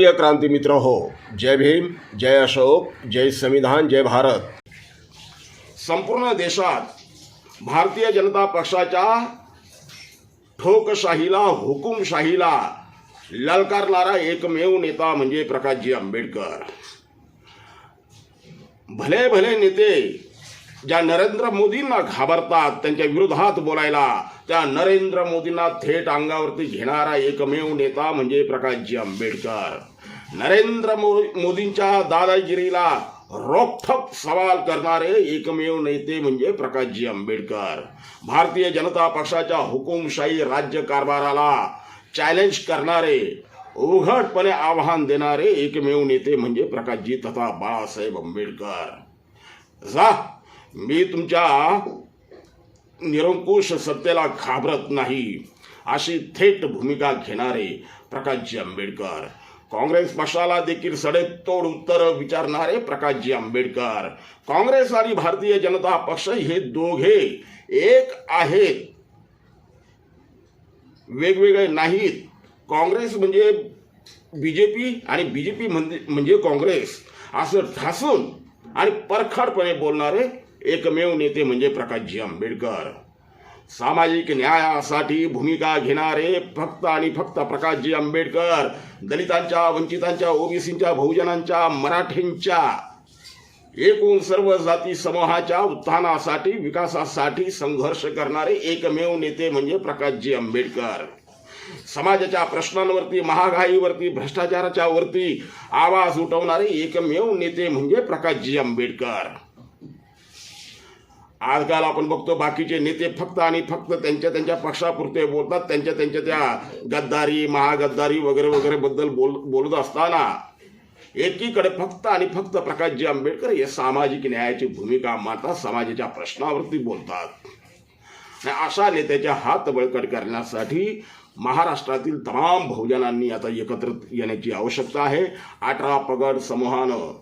प्रिय क्रांती मित्र हो जय भीम जय अशोक जय संविधान जय भारत. संपूर्ण देशात भारतीय जनता पक्षाच्या ठोकशाहीला हुकुमशाहीला ललकारणारा एकमेव नेता म्हणजे प्रकाशजी आंबेडकर. भले भले नेते ज्या नरेंद्र मोदींना घाबरतात त्यांच्या विरोधात बोलायला त्या नरेंद्र मोदींना थेट अंगावरती घेणारा एकमेव नेता म्हणजे प्रकाशजी आंबेडकर. नरेंद्र मो मोदींच्या दादागिरीला रोखठोक सवाल करणारे एकमेव नेते म्हणजे प्रकाशजी आंबेडकर. भारतीय जनता पक्षाच्या हुकुमशाही राज्य कारभाराला चॅलेंज करणारे उघडपणे आव्हान देणारे एकमेव नेते म्हणजे प्रकाशजी तथा बाळासाहेब आंबेडकर. जा मी तुमच्या निरंकुश सत्तेला घाबरत नाही. अशी थेट भूमिका घेणारे प्रकाशजी आंबेडकर. काँग्रेस पक्षाला देखील सडेतोड उत्तर विचारणारे प्रकाशजी आंबेडकर. काँग्रेस आणि भारतीय जनता पक्ष हे दोघे एक आहेत. वेगवेगळे नाहीत. काँग्रेस म्हणजे बी जे पी आणि बी जे पी म्हणजे म्हणजे काँग्रेस. असं ठासून आणि परखडपणे बोलणारे एकमेव नेते म्हणजे प्रकाशजी आंबेडकर. सामाजिक न्यायासाठी भूमिका घेणारे फक्त आणि फक्त प्रकाशजी आंबेडकर दलितांच्या वंचितांच्या ओबीसींच्या बहुजनांच्या मराठींच्या एकूण सर्व जाती समूहाच्या उत्थानासाठी विकासासाठी संघर्ष करणारे एकमेव नेते म्हणजे प्रकाशजी आंबेडकर. समाजाच्या प्रश्नांवरती महागाईवरती भ्रष्टाचाराच्या वरती आवाज उठवणारे एकमेव नेते म्हणजे प्रकाशजी आंबेडकर. आजकाल आपण बघतो बाकीचे नेते फक्त आणि फक्त त्यांच्या त्यांच्या पक्षापुरते बोलतात त्यांच्या त्यांच्या त्या गद्दारी महागद्दारी वगैरे वगैरे बद्दल बोल बोलत असताना एकीकडे फक्त आणि फक्त प्रकाशजी आंबेडकर हे सामाजिक न्यायाची भूमिका मानतात समाजाच्या प्रश्नावरती बोलतात. अशा नेत्याच्या हात बळकट करण्यासाठी महाराष्ट्रातील तमाम बहुजनांनी आता एकत्र येण्याची आवश्यकता आहे. अठरा पगड समूहानं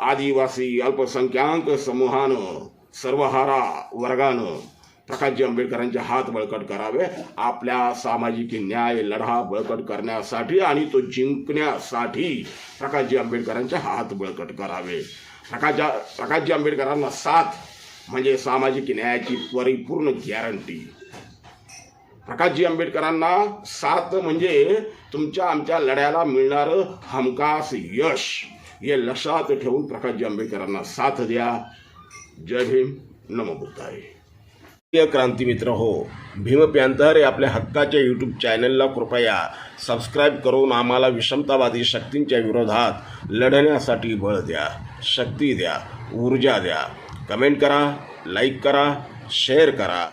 आदिवासी अल्पसंख्याक समूहानं सर्वहारा वर्गानं प्रकाशजी आंबेडकरांचे हात बळकट करावे आपल्या सामाजिक न्याय लढा बळकट करण्यासाठी आणि तो जिंकण्यासाठी प्रकाशजी आंबेडकरांचे हात बळकट करावे. प्रकाशजा प्रकाशजी आंबेडकरांना साथ म्हणजे सामाजिक न्यायाची परिपूर्ण गॅरंटी प्रकाशजी आंबेडकरांना साथ म्हणजे तुमच्या आमच्या लढ्याला मिळणारं हमखास यश हे लक्षात ठेवून प्रकाशजी आंबेडकरांना साथ द्या. जय भीम नमो प्रिय क्रांती मित्र हो भीम पॅन्थर हे आपल्या हक्काच्या यूट्यूब चॅनलला कृपया सबस्क्राईब करून आम्हाला विषमतावादी शक्तींच्या विरोधात लढण्यासाठी बळ द्या शक्ती द्या ऊर्जा द्या. कमेंट करा लाईक करा शेअर करा.